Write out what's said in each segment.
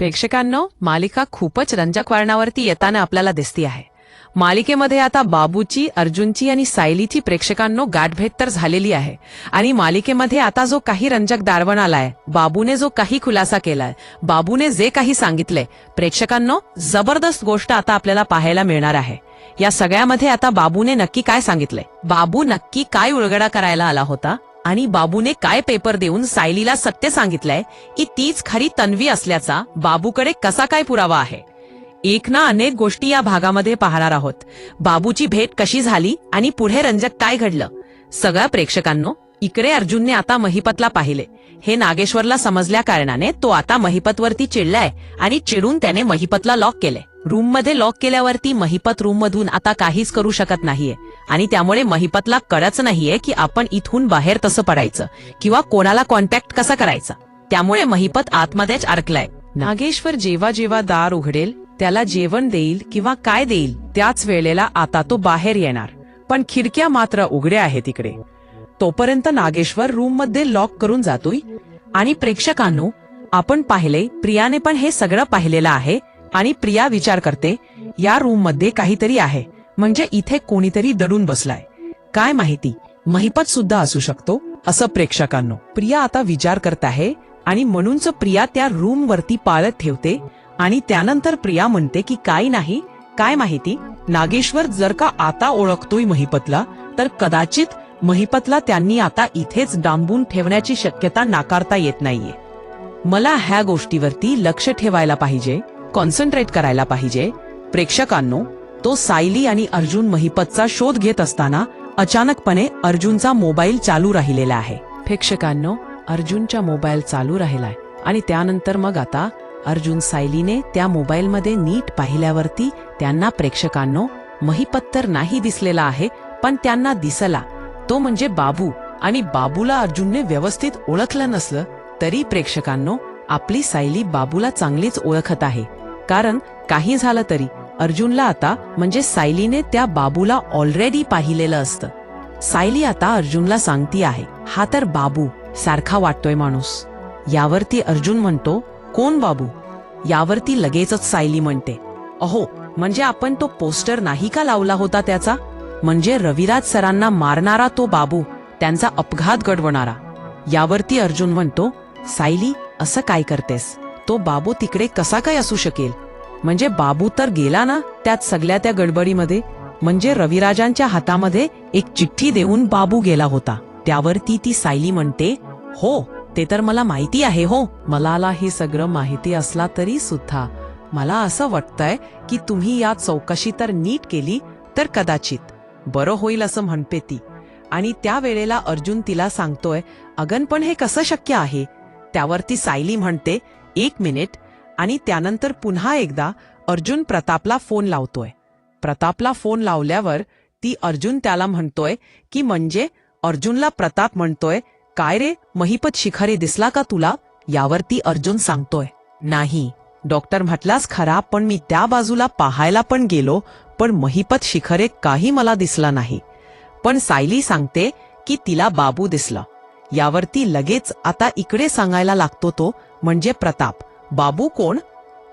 प्रेक्षकांनो मालिका खूपच रंजक वळणावरती येताना आपल्याला दिसती आहे. मालिकेमध्ये आता बाबूची अर्जुनची आणि सायलीची प्रेक्षकांनो गाठभेट तर झालेली आहे. आणि मालिकेमध्ये आता जो काही रंजक दारवण आलाय बाबूने जो काही खुलासा केलाय बाबूने जे काही सांगितले प्रेक्षकांनो जबरदस्त गोष्ट आता आपल्याला पाहायला मिळणार आहे. या सगळ्यामध्ये आता बाबूने नक्की काय सांगितलंय? बाबू नक्की काय उलगडा करायला आला होता? आणि बाबूने काय पेपर देऊन सायलीला सत्य सांगितलंय की तीच खरी तन्वी असल्याचा बाबूकडे कसा काय पुरावा आहे? एक ना अनेक गोष्टी या भागामध्ये पाहणार आहोत. बाबूची भेट कशी झाली आणि पुढे रंजक काय घडलं? सगळ्या प्रेक्षकांनो इकडे अर्जुनने आता महिपतला पाहिले. हे नागेश्वरला समजल्या कारणाने तो आता महिपतवरती चिडलाय आणि चिडून त्याने महिपतला लॉक केले रूममध्ये लॉक केल्यावरती महिपत रूम मधून आता काहीच करू शकत नाहीये. आणि त्यामुळे महिपतला कळच नाहीये की आपण इथून बाहेर तसं पडायचं किंवा कोणाला कॉन्टॅक्ट कसा करायचा. त्यामुळे महिपत आतमध्येच अडकलाय. नागेश्वर जेव्हा जेव्हा दार उघडेल त्याला जेवण देईल किंवा काय देईल त्याच वेळेला आता तो बाहेर येणार. पण खिडक्या मात्र उघड्या आहेत तिकडे तोपर्यंत नागेश्वर रूममध्ये लॉक करून जातोय. आणि प्रेक्षकांनो आपण पाहिले प्रियाने पण हे सगळं पाहिलेलं आहे आणि प्रिया विचार करते या रूममध्ये काहीतरी आहे. म्हणजे इथे कोणीतरी दडून बसलाय. काय माहिती महिपत सुद्धा असू शकतो असं प्रेक्षकांनो. प्रिया आता विचार करत आहे आणि म्हणूनच प्रिया त्या रूम वरती पाळत ठेवते आणि त्यानंतर प्रिया म्हणते की काय नाही काय माहिती नागेश्वर जर का आता ओळखतोय महिपतला तर कदाचित महिपतला त्यांनी आता इथेच डांबून ठेवण्याची शक्यता नाकारता येत नाहीये. मला ह्या गोष्टीवरती लक्ष ठेवायला पाहिजे कॉन्सन्ट्रेट करायला पाहिजे. प्रेक्षकांनो तो सायली आणि अर्जुन महिपतचा शोध घेत असताना अचानकपणे अर्जुनचा मोबाईल चालू राहिलेला आहे. प्रेक्षकांनो अर्जुनचा मोबाईल चालू राहिलाय आणि त्यानंतर मग आता अर्जुन सायलीने त्या मोबाईलमध्ये नीट पाहिल्यावरती त्यांना प्रेक्षकांनो महिपत तर नाही दिसलेला आहे पण त्यांना दिसला. तो म्हणजे बाबू आणि बाबूला अर्जुनने व्यवस्थित ओळखलं नसलं तरी प्रेक्षकांनो आपली सायली बाबूला चांगलीच ओळखत आहे. कारण काही झालं तरी अर्जुनला आता म्हणजे सायलीने त्या बाबूला ऑलरेडी पाहिलेलं असतं. सायली आता अर्जुनला सांगती आहे हा तर बाबू सारखा वाटतोय माणूस. यावरती अर्जुन म्हणतो कोण बाबू? यावरती लगेचच सायली म्हणते अहो म्हणजे आपण तो पोस्टर नाही का लावला होता त्याचा? म्हणजे रविराज सरांना मारणारा तो बाबू त्यांचा अपघात घडवणारा. यावरती अर्जुन म्हणतो सायली असं काय करतेस? तो बाबू तिकडे कसा काय असू शकेल? म्हणजे बाबू तर गेला ना त्यात सगळ्या त्या गडबडीमध्ये? म्हणजे रविराजांच्या हातामध्ये एक चिठ्ठी देऊन बाबू गेला होता. त्यावरती ती सायली म्हणते हो ते तर मला माहिती आहे हो. मलाला हे सगळं माहिती असला तरी सुद्धा. मला असं वाटतंय की तुम्ही या चौकशी तर नीट केली तर कदाचित. बरं होईल असं म्हणते ती. आणि त्या वेळेला अर्जुन तिला सांगतोय अगन पण हे कसं शक्य आहे? त्यावरती सायली म्हणते एक मिनिट आणि त्यानंतर पुन्हा एकदा अर्जुन प्रतापला फोन लावतोय. प्रतापला फोन लावल्यावर ती अर्जुन त्याला म्हणतोय की म्हणजे अर्जुनला प्रताप म्हणतोय काय रे महिपत शिखरे दिसला का तुला? यावरती अर्जुन सांगतोय. नाही डॉक्टर म्हटलास खरा पण मी त्या बाजूला पाहायला पण गेलो पण महिपत शिखरे काही मला दिसला नाही. पण सायली सांगते की तिला बाबू दिसला. यावरती लगेच आता इकडे सांगायला लागतो तो म्हणजे प्रताप बाबू कोण?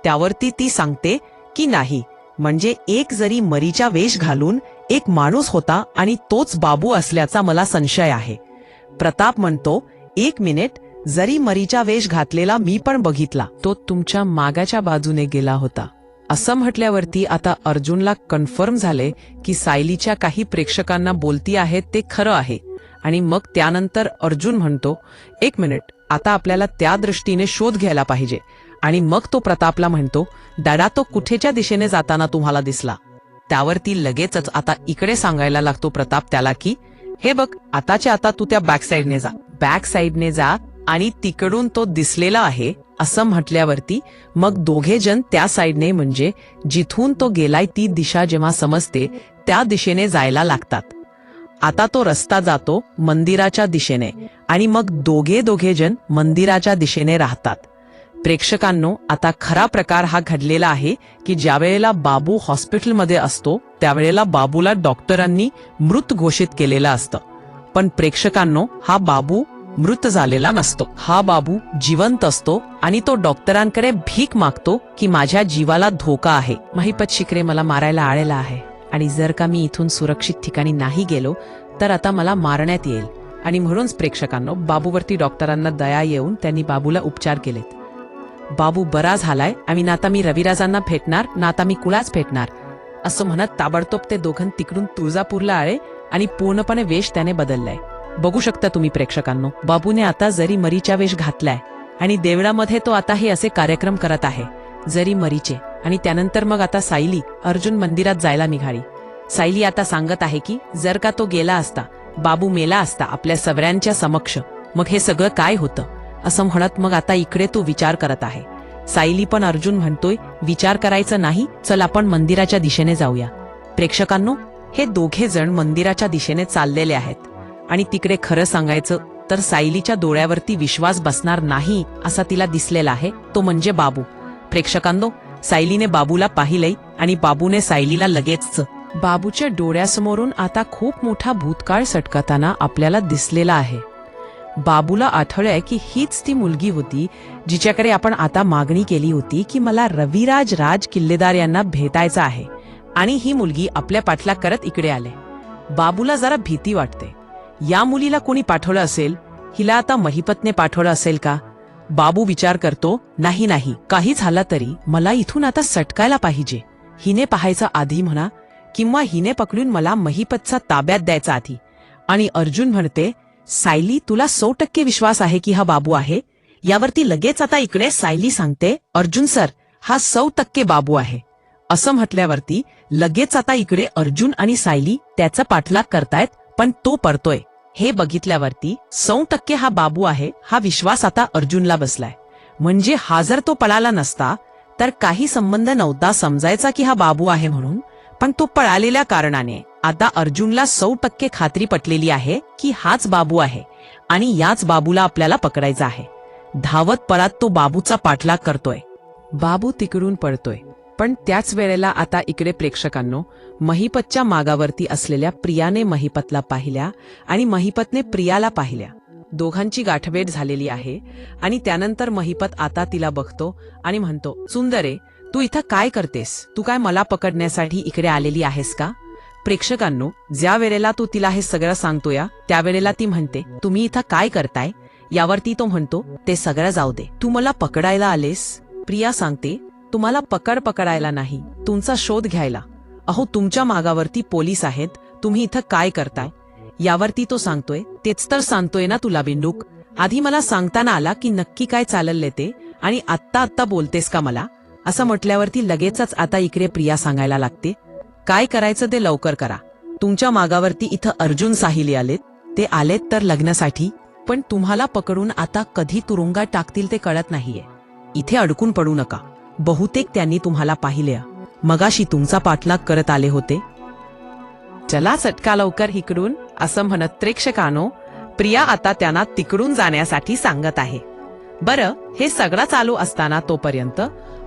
त्यावरती ती सांगते की नाही म्हणजे एक जरी मरीचा वेश घालून एक माणूस होता आणि तोच बाबू असल्याचा मला संशय आहे. प्रताप म्हणतो एक मिनिट जरी मरीचा वेश घातलेला मी पण बघितला. तो तुमच्या मागाच्या बाजूने गेला होता. असं म्हटल्यावरती आता अर्जुनला कन्फर्म झाले की सायलीच्या काही प्रेक्षकांना बोलती आहेत ते खरं आहे. आणि मग त्यानंतर अर्जुन म्हणतो एक मिनिट आता आपल्याला त्या दृष्टीने शोध घ्यायला पाहिजे. आणि मग तो प्रतापला म्हणतो दादा तो कुठेच्या दिशेने जाताना तुम्हाला दिसला? त्यावरती लगेचच आता इकडे सांगायला लागतो प्रताप त्याला की हे बघ आताच्या आता तू त्या बॅक साईडने जा. बॅक साईडने जा आणि तिकडून तो दिसलेला आहे असं म्हटल्यावरती मग दोघे जण त्या साईडने म्हणजे जिथून तो गेलाय ती दिशा जेव्हा समजते त्या दिशेने जायला लागतात. आता तो रस्ता जातो मंदिराच्या दिशेने आणि मग दोघे दोघे जण मंदिराच्या दिशेने राहतात. प्रेक्षकांनो आता खरा प्रकार हा घडलेला आहे की ज्यावेळेला बाबू हॉस्पिटलमध्ये असतो त्यावेळेला बाबूला डॉक्टरांनी मृत घोषित केलेलं असतं. पण प्रेक्षकांनो हा बाबू मृत झालेला नसतो. हा बाबू जिवंत असतो आणि तो डॉक्टरांकडे भीक मागतो की माझ्या जीवाला धोका आहे. महिपत शिकरे मला मारायला आलेला आहे आणि जर का मी इथून सुरक्षित ठिकाणी नाही गेलो तर आता मला मारण्यात येईल. आणि म्हणूनच प्रेक्षकांनो बाबूवरती डॉक्टरांना दया येऊन त्यांनी बाबूला उपचार केलेत. बाबू बरा झालाय आणि ना आता मी रविराजांना भेटणार ना आता मी कुळाच भेटणार. असं म्हणत ताबडतोब ते दोघं तिकडून तुळजापूरला आले आणि पूर्णपणे वेश त्याने बदललाय. बघू शकता तुम्ही प्रेक्षकांनो बाबूने आता जरी मरीचा वेश घातलाय आणि देवळामध्ये तो आता हे असे कार्यक्रम करत आहे. जरी मरीचे आणि त्यानंतर मग आता सायली अर्जुन मंदिरात जायला निघाली. सायली आता सांगत आहे की जर का तो गेला असता बाबू मेला असता आपल्या सगळ्यांच्या समक्ष मग हे सगळं काय होतं? असं म्हणत मग आता इकडे तो विचार करत आहे. सायली पण अर्जुन म्हणतोय विचार करायचं नाही चल आपण मंदिराच्या दिशेने जाऊया. प्रेक्षकांनो हे दोघे जण मंदिराच्या दिशेने चाललेले आहेत. आणि तिकडे खरं सांगायचं तर सायलीच्या डोळ्यावरती विश्वास बसणार नाही असा तिला दिसलेला आहे तो म्हणजे बाबू. प्रेक्षकांनो सायलीने बाबूला पाहिलंय आणि बाबूने सायलीला लगेच बाबूच्या डोळ्यासमोरून आता खूप मोठा भूतकाळ सटकताना आपल्याला दिसलेला आहे. बाबूला आठवलंय की हीच ती मुलगी होती जिच्याकडे आपण आता मागणी केली होती की मला रविराज राज किल्लेदार यांना भेटायचं आहे आणि ही मुलगी आपल्या पाठला करत इकडे आले. बाबूला जरा भीती वाटते. या मुलीला कोणी पाठवलं असेल? हिला आता महिपतने पाठवलं असेल का? बाबू विचार करतो नाही नाही काही झाला तरी मला इथून आता सटकायला पाहिजे. हिने पाहायचं आधी म्हणा किंवा हिने पकडून मला महिपतचा ताब्यात द्यायचा आधी. आणि अर्जुन म्हणते सायली तुला सौ टक्के विश्वास आहे की हा बाबू आहे? यावरती लगेच आता इकडे सायली सांगते अर्जुन सर हा सौ टक्के बाबू आहे. असं म्हटल्यावरती लगेच आता इकडे अर्जुन आणि सायली त्याचा पाठलाग करतायत पण तो पडतोय. हे बघितल्यावरती सौ टक्के हा बाबू आहे हा विश्वास आता अर्जुनला बसलाय. म्हणजे हा जर तो पळाला नसता तर काही संबंध नव्हता समजायचा की हा बाबू आहे म्हणून पण तो पळालेल्या कारणाने. आता अर्जुनला सौ टक्के खात्री पटलेली आहे की हाच बाबू आहे आणि याच बाबूला आपल्याला पकडायचा आहे. धावत पळात तो बाबूचा पाठलाग करतोय. बाबू तिकडून पडतोय पण त्याच वेळेला आता इकडे प्रेक्षकांनो महिपतच्या मागावरती असलेल्या प्रियाने महिपतला पाहिल्या आणि महिपतने प्रियाला पाहिल्या. दोघांची गाठभेट झालेली आहे आणि त्यानंतर महिपत आता तिला बघतो आणि म्हणतो सुंदरे तू इथं काय करतेस? तू काय मला पकडण्यासाठी इकडे आलेली आहेस का? प्रेक्षकांनो ज्या वेळेला तू तिला हे सगळं सांगतोया त्यावेळेला ती म्हणते तुम्ही इथं काय करताय? यावरती तो म्हणतो ते सगळं जाऊ दे. तू मला पकडायला आलेस. प्रिया सांगते तुम्हाला पकड पकडायला नाही. तुमचा शोध घ्यायला. अहो तुमच्या मागावरती पोलीस आहेत. तुम्ही इथं काय करताय? यावरती तो सांगतोय तेच तर सांगतोय ना तुला बिंडूक. आधी मला सांगताना आला की नक्की काय चाललंय ते आणि आत्ता आत्ता बोलतेस का मला? असं म्हटल्यावरती लगेचच आता इकडे प्रिया सांगायला लागते. काय करायचं ते लवकर करा. तुमच्या मागावरती इथं अर्जुन साहिली आलेत. ते आलेत तर लग्नासाठी पण तुम्हाला पकडून आता कधी तुरुंगात टाकतील ते कळत नाहीये. इथे अडकून पडू नका. बहुतेक त्यांनी तुम्हाला पाहिले मगाशी तुमचा पाठलाग करत आले होते. चला सटका लवकर इकडून असं म्हणत प्रेक्षकानो प्रिया आता त्यांना तिकडून जाण्यासाठी सांगत आहे. बरं हे सगळं चालू असताना तोपर्यंत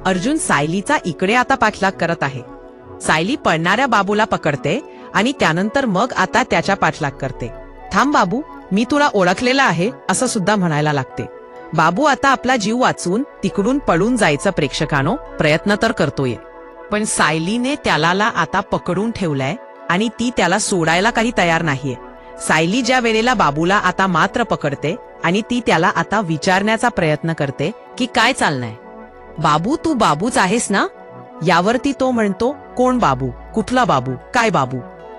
अर्जुन सायलीचा इकडे आता पाठलाग करत आहे. सायली पळणाऱ्या बाबूला पकडते आणि त्यानंतर मग आता त्याच्या पाठलाग करते. थांब बाबू मी तुला ओळखलेला आहे असं सुद्धा म्हणायला लागते. बाबू आता आपला जीव वाचून तिकडून पळून जायचं प्रेक्षकानो प्रयत्न तर करतोय. पण सायलीने त्याला आता पकडून ठेवलाय आणि ती त्याला सोडायला काही तयार नाहीये. सायली ज्या वेळेला बाबूला आता मात्र पकडते आणि ती त्याला आता विचारण्याचा प्रयत्न करते की काय चालणार बाबू तू बाबूच आहेस ना? यावरती तो म्हणतो कोण बाबू? कुठला बाबू? काय बाबू?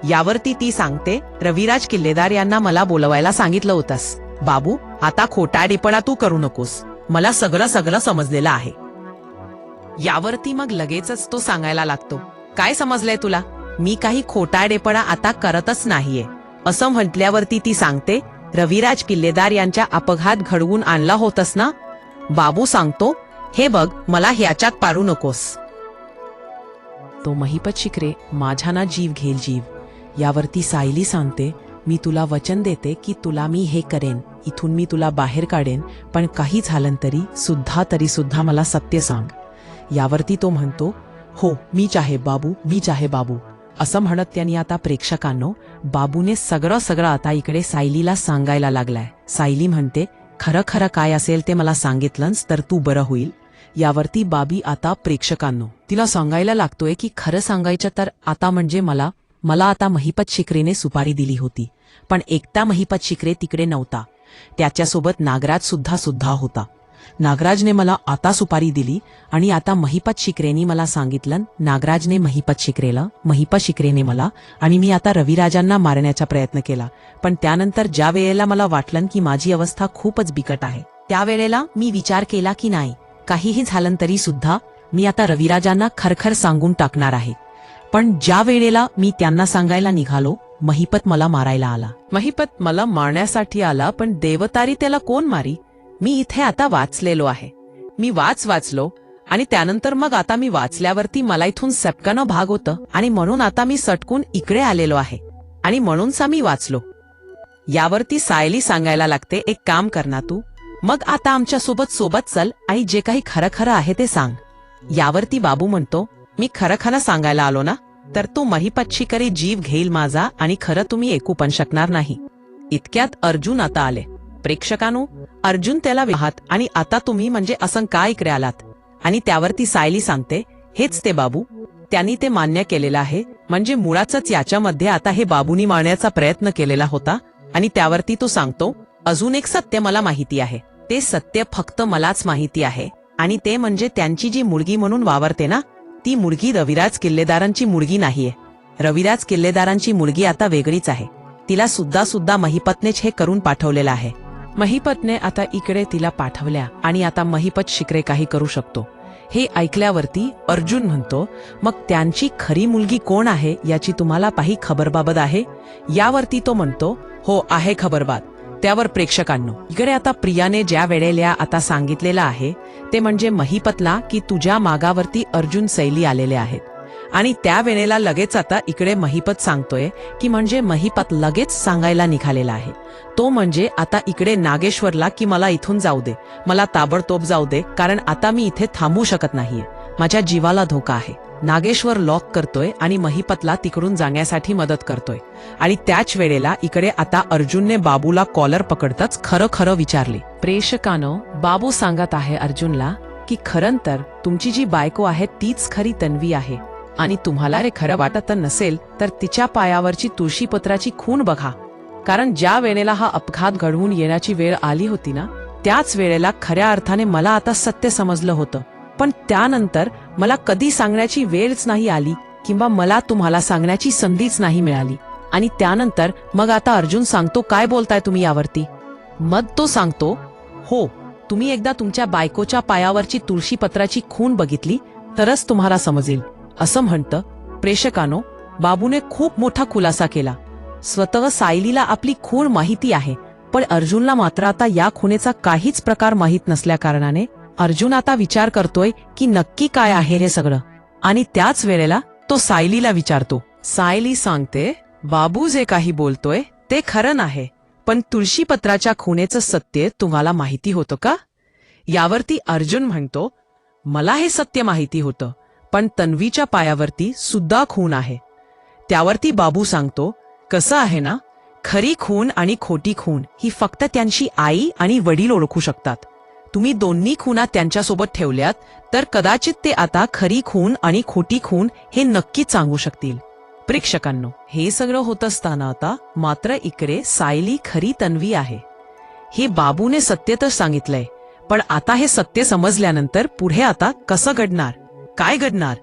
यावरती ती सांगते रविराज किल्लेदार यांना मला बोलवायला सांगितलं होतंस. बाबू आता खोटाडेपणा तू करू नकोस. मला सगळं सगळं समजलेलं आहे. यावरती मग लगेचच तो सांगायला लागतो काय समजलंय तुला? मी काही खोटाडेपणा आता करतच नाहीये. असं म्हटल्यावरती ती सांगते रविराज किल्लेदार यांच्या अपघात घडवून आणला होतस ना? बाबू सांगतो हे बघ मला ह्याच्यात पाडू नकोस. तो महिपत शिकरे माझा ना जीव घेल जीव. यावरती सायली सांगते मी तुला वचन देते की तुला मी हे करेन इथून मी तुला बाहेर काढेन पण काही झालं तरी सुद्धा तरी सुद्धा मला सत्य सांग. यावरती तो म्हणतो हो मी चाहे बाबू मी चाहे बाबू. असं म्हणत त्यांनी आता प्रेक्षकांनो बाबूने सगळं सगळं आता इकडे सायलीला सांगायला लागलाय. सायली म्हणते खरं खरं काय असेल ते मला सांगितलंच तर तू बरं होईल. यावरती बाबी आता प्रेक्षकांनो. तिला सांगायला लागतोय की खरं सांगायचं तर आता म्हणजे मला मला आता महिपत शिकरेने सुपारी दिली होती. पण एकटा महिपत शिकरे तिकडे नव्हता. त्याच्यासोबत नागराज सुद्धा सुद्धा होता. नागराजने मला आता सुपारी दिली आणि आता महिपत शिकरेनी मला सांगितलं नागराजने महिपत शिकरेला महिपत शिकरेने मला आणि मी आता रविराजांना मारण्याचा प्रयत्न केला. पण त्यानंतर ज्या वेळेला मला वाटलं की माझी अवस्था खूपच बिकट आहे त्यावेळेला मी विचार केला की नाही काहीही झालं तरी सुद्धा मी आता रविराजांना खरखर सांगून टाकणार आहे. पण ज्या वेळेला मी त्यांना सांगायला निघालो महिपत मला मारायला आला. महिपत मला मारण्यासाठी आला पण देवतारी त्याला कोण मारी? मी इथे आता वाचलेलो आहे. मी वाच वाचलो आणि त्यानंतर मग आता मी वाचल्यावरती मला इथून सपकानं भाग होतं आणि म्हणून आता मी सटकून इकडे आलेलो आहे. आणि म्हणूनसा मी वाचलो. यावरती सायली सांगायला लागते एक काम कर ना तू मग आता आमच्यासोबत सोबत चल आणि जे काही खरं खरं आहे ते सांग. यावरती बाबू म्हणतो मी खरं खरं सांगायला आलो ना तर तो महिपच्छीकरी जीव घेईल माझा आणि खरं तुम्ही ऐकू पण शकणार नाही. इतक्यात अर्जुन आता आले. प्रेक्षकांनो अर्जुन त्याला विहात आणि आता तुम्ही म्हणजे असं का इकडे आलात आणि त्यावरती सायली सांगते हेच ते बाबू त्यांनी ते मान्य केलेलं आहे म्हणजे मुळाच याच्यामध्ये आता हे बाबूनी मारण्याचा प्रयत्न केलेला होता. आणि त्यावरती तो सांगतो अजून एक सत्य मला माहिती आहे. ते सत्य फक्त मलाच माहिती आहे. आणि ते म्हणजे त्यांची जी मुलगी म्हणून वावरते ना ती मुलगी रविराज किल्लेदारांची मुलगी नाहीये. रविराज किल्लेदारांची मुलगी आता वेगळीच आहे. तिला सुद्धा सुद्धा महिपतनेच हे करून पाठवलेलं आहे. महिपतने आता इकडे तिला पाठवल्या आणि आता महिपत शिकरे काही करू शकतो. हे ऐकल्यावरती अर्जुन म्हणतो मग त्यांची खरी मुलगी कोण आहे याची तुम्हाला काही खबरबाबत आहे? यावरती तो म्हणतो हो आहे खबरबात त्यावर प्रेक्षकांनो इकडे आता प्रियाने ज्या वेळेला आता सांगितलेलं आहे ते म्हणजे महिपतला की तुझ्या मागावरती अर्जुन सैली आलेले आहेत. आणि त्या वेळेला लगेच आता इकडे महिपत सांगतोय की म्हणजे महिपत लगेच सांगायला निघालेला आहे. तो म्हणजे आता इकडे नागेश्वरला की मला इथून जाऊ दे मला ताबडतोब जाऊ दे कारण आता मी इथे थांबू शकत नाहीये. माझ्या जीवाला धोका आहे. नागेश्वर लॉक करतोय आणि महिपतला तिकडून जाण्यासाठी मदत करतोय. आणि त्याच वेळेला इकडे आता अर्जुनने बाबूला कॉलर पकडताच खरं खरं विचारले. प्रेक्षकानं बाबू सांगत आहे अर्जुनला की खरं तर तुमची जी बायको आहे तीच खरी तन्वी आहे. आणि तुम्हाला रे खरं वाटत नसेल तर तिच्या पायावरची तुळशीपत्राची खून बघा. कारण ज्या वेळेला हा अपघात घडवून येण्याची वेळ आली होती ना त्याच वेळेला खऱ्या अर्थाने मला आता सत्य समजलं होतं. पण त्यानंतर मला कधी सांगण्याची वेळच नाही आली किंवा मला तुम्हाला सांगण्याची संधीच नाही मिळाली. आणि त्यानंतर मग आता अर्जुन सांगतो काय बोलताय तुम्ही यावरती? मग तो सांगतो हो तुम्ही एकदा तुमच्या बायकोच्या पायावरची तुळशी पत्राची खून बघितली तरच तुम्हाला समजेल. असं म्हणतं. प्रेक्षकानो बाबूने खूप मोठा खुलासा केला. स्वतः सायलीला आपली खूण माहिती आहे पण अर्जुनला मात्र आता या खुनेचा काहीच प्रकार माहीत नसल्या कारणाने अर्जुन आता विचार करतोय की नक्की काय आहे हे सगळं. आणि त्याच वेळेला तो सायलीला विचारतो. सायली सांगते बाबू जे काही बोलतोय ते खरं आहे पण तुळशीपत्राच्या खुणेचं सत्य तुम्हाला माहिती होतं का? यावरती अर्जुन म्हणतो मला हे सत्य माहिती होतं पण तन्वीच्या पायावरती सुद्धा खून आहे. त्यावरती बाबू सांगतो कसं आहे ना खरी खून आणि खोटी खून ही फक्त त्यांची आई आणि वडील ओळखू शकतात. तुम्ही दोन्ही खुना त्यांच्यासोबत ठेवल्यात तर कदाचित ते आता खरी खून आणि खोटी खून हे नक्कीच सांगू शकतील. प्रेक्षकांनो हे सगळं होत असताना आता मात्र इकडे सायली खरी तन्वी आहे. हे बाबूने सत्य तर सांगितलंय पण आता हे सत्य समजल्यानंतर पुढे आता कसं घडणार? काय घडणार?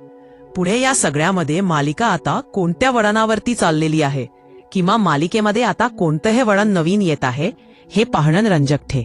पुढे या सगळ्यामध्ये मालिका आता कोणत्या वळणावरती चाललेली आहे? किंवा मालिकेमध्ये आता कोणतं हे वळण नवीन येत आहे हे पाहणं रंजक ठे.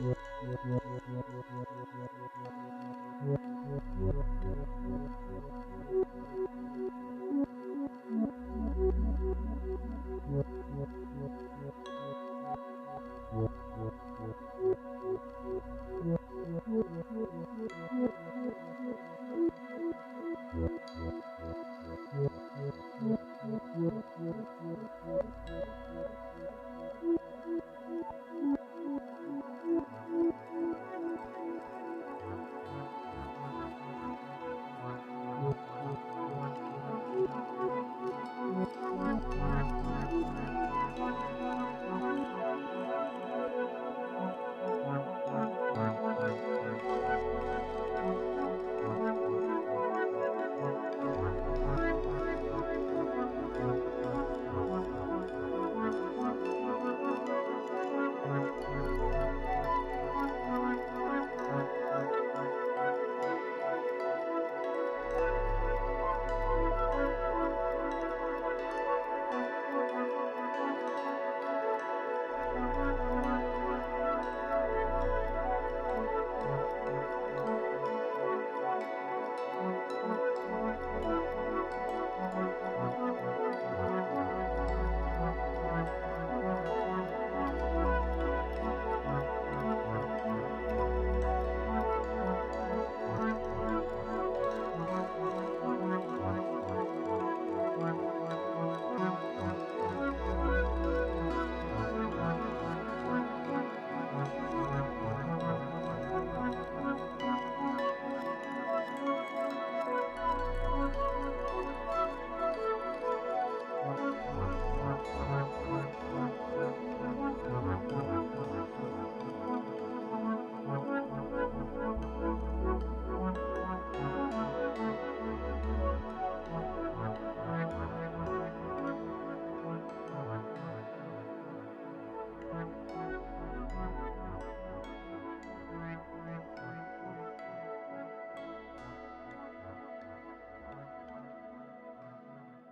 Thank you.